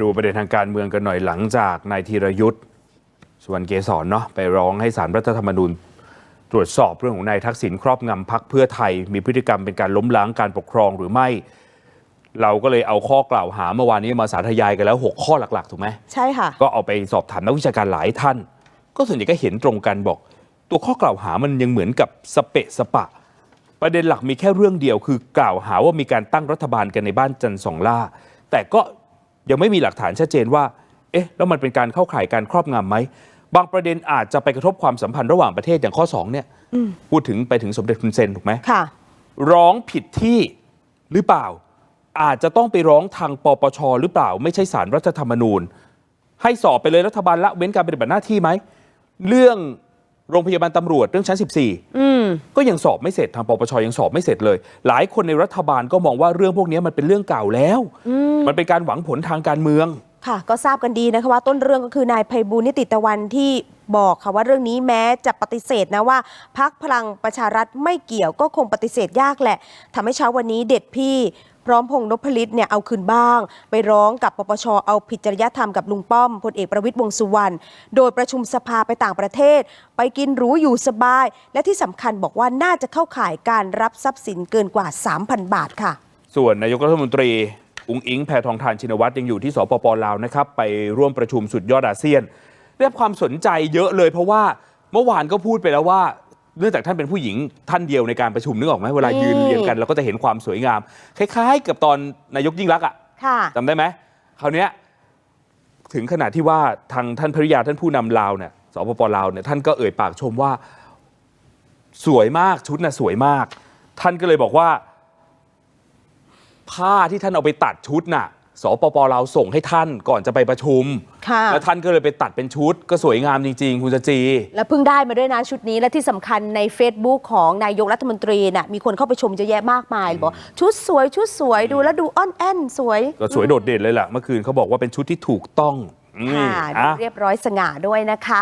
ดูประเด็นทางการเมืองกันหน่อยหลังจากนายธีรยุทธ์สุวรรณเกษรเนาะไปร้องให้สารรัฐธรรมนูญ ตรวจสอบเรื่องของนายทักษิณครอบงำพักเพื่อไทย มีพฤติกรรมเป็นการล้มล้างการปกครองหรือไม่ เราก็เลยเอาข้อกล่าวหาเมื่อวานนี้มาสาธยายกันแล้ว 6 ข้อหลัก ๆ ถูกไหมใช่ค่ะ ก็เอาไปสอบถามนักวิชาการหลายท่าน ก็ส่วนใหญ่ก็เห็นตรงกันบอก ตัวข้อกล่าวหามันยังเหมือนกับสเปะสปะ ประเด็นหลักมีแค่เรื่องเดียวคือกล่าวหาว่ามีการตั้งรัฐบาลกันในบ้านจันทร์สองล่า แต่ก็ ยังไม่มีหลักฐานชัดเจนว่า เอ๊ะ แล้วมันเป็นการเข้าข่ายการครอบงำไหม บางประเด็นอาจจะไปกระทบความสัมพันธ์ระหว่างประเทศอย่างข้อสองเนี่ยพูดถึงไปถึงสมเด็จคุณเซนถูกไหมค่ะ ร้องผิดที่หรือเปล่า อาจจะต้องไปร้องทางปปชหรือเปล่า ไม่ใช่สารรัฐธรรมนูญ ให้สอบไปเลยรัฐบาลละเว้นการปฏิบัติหน้าที่ไหมเรื่อง โรงพยาบาลตำรวจเรื่องชั้น 14อืมก็ยังสอบไม่เสร็จทางปปชยังสอบไม่เสร็จเลย หลายคนในรัฐบาลก็มองว่าเรื่องพวกนี้มันเป็นเรื่องเก่าแล้ว มันเป็นการหวังผลทางการเมือง ค่ะ ก็ทราบกันดีนะคะว่าต้นเรื่องก็คือนายไพบูลย์นิติตะวันที่ บอกค่ะว่าเรื่องนี้แม้จะปฏิเสธนะว่าพักพลังประชารัฐไม่เกี่ยวก็คงปฏิเสธยากแหละทำให้เช้าวันนี้เด็ดพี่พร้อมพงษ์นพลิตเนี่ยเอาคืนบ้าง ไปร้องกับปปชเอาผิดจริยธรรมกับลุงป้อมพลเอกประวิตยวงสุวรรณโดยประชุมสภาไปต่างประเทศ ไปกินหรูอยู่สบาย และที่สำคัญบอกว่าน่าจะเข้าข่ายการรับทรัพย์สินเกินกว่า 3,000 บาทค่ะ ส่วนนายกรัฐมนตรีอุงอิงแพทองทานชินวัตรยังอยู่ที่สปปลาวนะครับไปร่วมประชุมสุดยอดอาเซียน ได้รับความสนใจเยอะเลย เพราะว่าเมื่อวานก็พูดไปแล้วว่าเนื่องจากท่านเป็นผู้หญิงท่านเดียวในการประชุมนึกออกไหมเวลายืนเรียงกันเราก็จะเห็นความสวยงาม คล้าย ๆ กับตอนนายกยิ่งรักษณ์อะค่ะจำได้ไหมคราวเนี้ยถึงขนาดที่ว่าทางท่านภริยาท่านผู้นำลาวเนี่ยสปปลาวเนี่ยท่านก็เอ่ยปากชมว่า สวยมากชุดน่ะสวยมาก ท่านก็เลยบอกว่า ผ้าที่ท่านเอาไปตัดชุดน่ะ สปปลาวส่งให้ท่านก่อนจะไปประชุม ค่ะ แล้วท่านก็เลยไปตัดเป็นชุดก็สวยงามจริง ๆ คุณจะจี และเพิ่งได้มาด้วยนะชุดนี้และที่สำคัญใน Facebook ของนายกรัฐมนตรีน่ะมีคนเข้าไปชมเยอะแยะมากมายบอกชุดสวยชุดสวยดูแล้วดูอ้อนแอนสวยก็สวยโดดเด่นเลยล่ะ เมื่อคืนเขาบอกว่าเป็นชุดที่ถูกต้องอืมค่ะดูอะ เรียบร้อยสง่าด้วยนะคะ